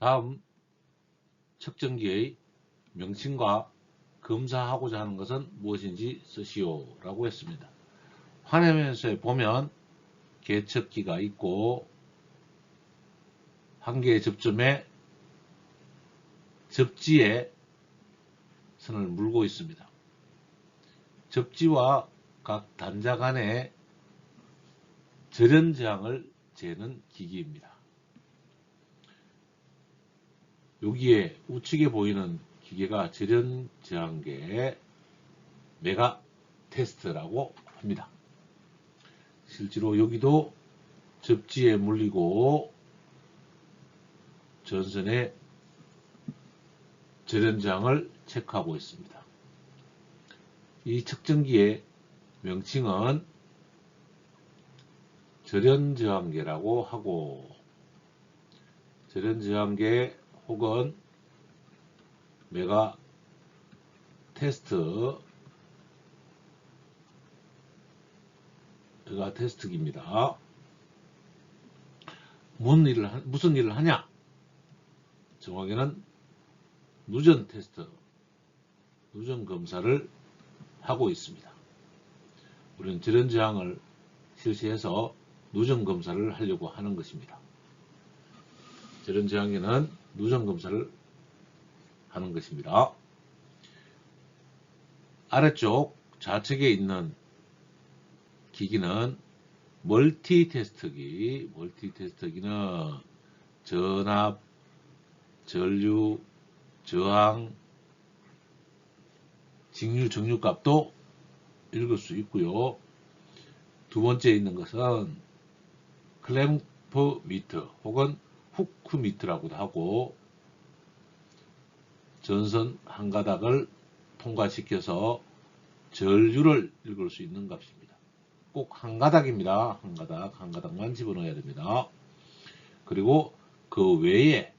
다음 측정기의 명칭과 검사하고자 하는 것은 무엇인지 쓰시오 라고 했습니다. 화면에서 보면 개척기가 있고 한 개의 접점에 접지에 선을 물고 있습니다. 접지와 각 단자 간의 절연 저항을 재는 기기입니다. 여기에 우측에 보이는 기계가 절연 저항계 메가 테스트라고 합니다. 실제로 여기도 접지에 물리고 전선의 절연 저항을 체크하고 있습니다. 이 측정기의 명칭은 절연저항계라고 하고 절연저항계 혹은 메가 테스트 메가 테스트기입니다. 무슨 일을, 하- 무슨 일을 하냐? 정확히는 누전 테스트, 누전 검사를 하고 있습니다. 우리는 절연저항을 실시해서 누전 검사를 하려고 하는 것입니다. 절연저항에는 누전 검사를 하는 것입니다. 아래쪽 좌측에 있는 기기는 멀티 테스트기, 멀티 테스트기는 전압, 전류, 저항, 직류, 정류 값도 읽을 수 있고요. 두 번째 있는 것은 클램프 미터 혹은 후크 미터라고도 하고 전선 한 가닥을 통과시켜서 전류를 읽을 수 있는 값입니다. 꼭 한 가닥입니다. 한 가닥, 한 가닥만 집어넣어야 됩니다. 그리고 그 외에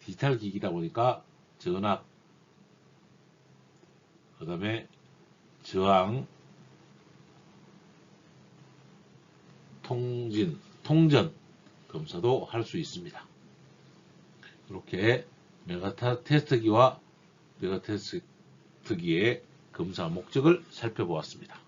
디지털 기기다 보니까 전압, 그 다음에 저항, 통진, 통전 검사도 할 수 있습니다. 이렇게 메가타 테스트기와 메가 테스트기의 검사 목적을 살펴보았습니다.